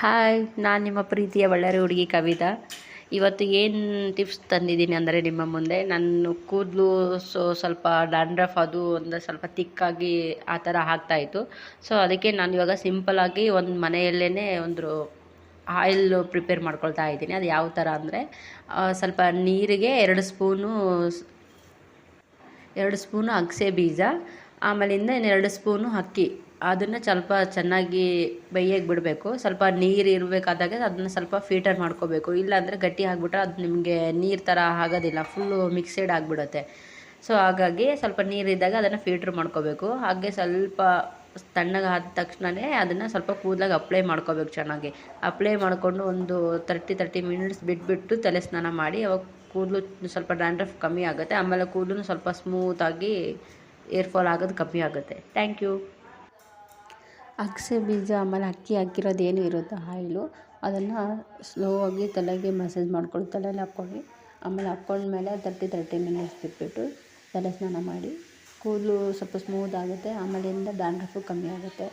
Hi, ನಾನು ನಿಮ್ಮ ಪ್ರೀತಿಯ ಬಳ್ಳಾರಿ ಹುಡುಗಿ ಕವಿತಾ. ಇವತ್ತು ಏನು ಟಿಪ್ಸ್ ತಂದಿದ್ದೀನಿ ಅಂದರೆ ನಿಮ್ಮ ಮುಂದೆ? ನನ್ನ ಕೂದಲು ಸೊ ಸ್ವಲ್ಪ ಡ್ಯಾಂಡ್ರಫ್ ಅದು ಒಂದು ಸ್ವಲ್ಪ ತಿಕ್ಕಾಗಿ ಆ ಥರ ಆಗ್ತಾಯಿತ್ತು ಸೊ ಅದಕ್ಕೆ ನಾನು ಇವಾಗ ಸಿಂಪಲಾಗಿ ಒಂದು ಮನೆಯಲ್ಲೇ ಒಂದು ಆಯಿಲ್ ಪ್ರಿಪೇರ್ ಮಾಡ್ಕೊಳ್ತಾ ಇದ್ದೀನಿ. ಅದು ಯಾವ ಥರ ಅಂದರೆ ಸ್ವಲ್ಪ ನೀರಿಗೆ ಎರಡು ಸ್ಪೂನು ಎರಡು ಸ್ಪೂನು ಅಗಸೆ ಬೀಜ, ಆಮೇಲಿಂದ ಇನ್ನೆರಡು ಸ್ಪೂನು ಅಕ್ಕಿ. ಅದನ್ನು ಸ್ವಲ್ಪ ಚೆನ್ನಾಗಿ ಬೇಯಕ್ಕೆ ಬಿಡಬೇಕು. ಸ್ವಲ್ಪ ನೀರು ಇರಬೇಕಾದಾಗ ಅದನ್ನ ಸ್ವಲ್ಪ ಫಿಲ್ಟರ್ ಮಾಡ್ಕೋಬೇಕು. ಇಲ್ಲಾಂದರೆ ಗಟ್ಟಿ ಆಗಿಬಿಟ್ರೆ ಅದು ನಿಮಗೆ ನೀರು ಥರ ಆಗೋದಿಲ್ಲ. ಫುಲ್ಲು ಮಿಕ್ಸೆಡ್ ಆಗಿಬಿಡುತ್ತೆ. ಸೊ ಹಾಗಾಗಿ ಸ್ವಲ್ಪ ನೀರಿದ್ದಾಗ ಅದನ್ನು ಫಿಲ್ಟ್ರ್ ಮಾಡ್ಕೋಬೇಕು. ಹಾಗೆ ಸ್ವಲ್ಪ ತಣ್ಣಗೆ ಆದ ತಕ್ಷಣವೇ ಅದನ್ನು ಸ್ವಲ್ಪ ಕೂದಲಾಗಿ ಅಪ್ಲೈ ಮಾಡ್ಕೋಬೇಕು ಚೆನ್ನಾಗಿ. ಅಪ್ಲೈ ಮಾಡಿಕೊಂಡು ಒಂದು ತರ್ಟಿ ತರ್ಟಿ ಮಿನಿಟ್ಸ್ ಬಿಟ್ಬಿಟ್ಟು ತಲೆ ಸ್ನಾನ ಮಾಡಿ, ಅವಾಗ ಕೂದಲು ಸ್ವಲ್ಪ ಡ್ಯಾಂಡ್ರಫ್ ಕಮ್ಮಿ ಆಗುತ್ತೆ. ಆಮೇಲೆ ಕೂದಲು ಸ್ವಲ್ಪ ಸ್ಮೂತಾಗಿ ಏರ್ಫಾಲ್ ಆಗೋದು ಕಮ್ಮಿ ಆಗುತ್ತೆ. ಥ್ಯಾಂಕ್ ಯು ಅಗಸೆ ಬೀಜ ಆಮೇಲೆ ಅಕ್ಕಿ ಹಾಕಿರೋದು ಏನು ಇರುತ್ತೆ ಆಯಿಲು ಅದನ್ನು ಸ್ಲೋ ಆಗಿ ತಲೆಗೆ ಮಸಾಜ್ ಮಾಡ್ಕೊಂಡು ತಲೆಯಲ್ಲಿ ಹಾಕ್ಕೊಳ್ಳಿ. ಆಮೇಲೆ ಹಾಕ್ಕೊಂಡ್ಮೇಲೆ ತರ್ಟಿ ತರ್ಟಿ ಮಿನಿಟ್ಸ್ ಬಿಟ್ಬಿಟ್ಟು ತಲೆ ಸ್ನಾನ ಮಾಡಿ. ಕೂದಲು ಸ್ವಲ್ಪ ಸ್ಮೂತ್ ಆಗುತ್ತೆ, ಆಮೇಲಿಂದ ಡ್ಯಾಂಡ್ರಫು ಕಮ್ಮಿ ಆಗುತ್ತೆ.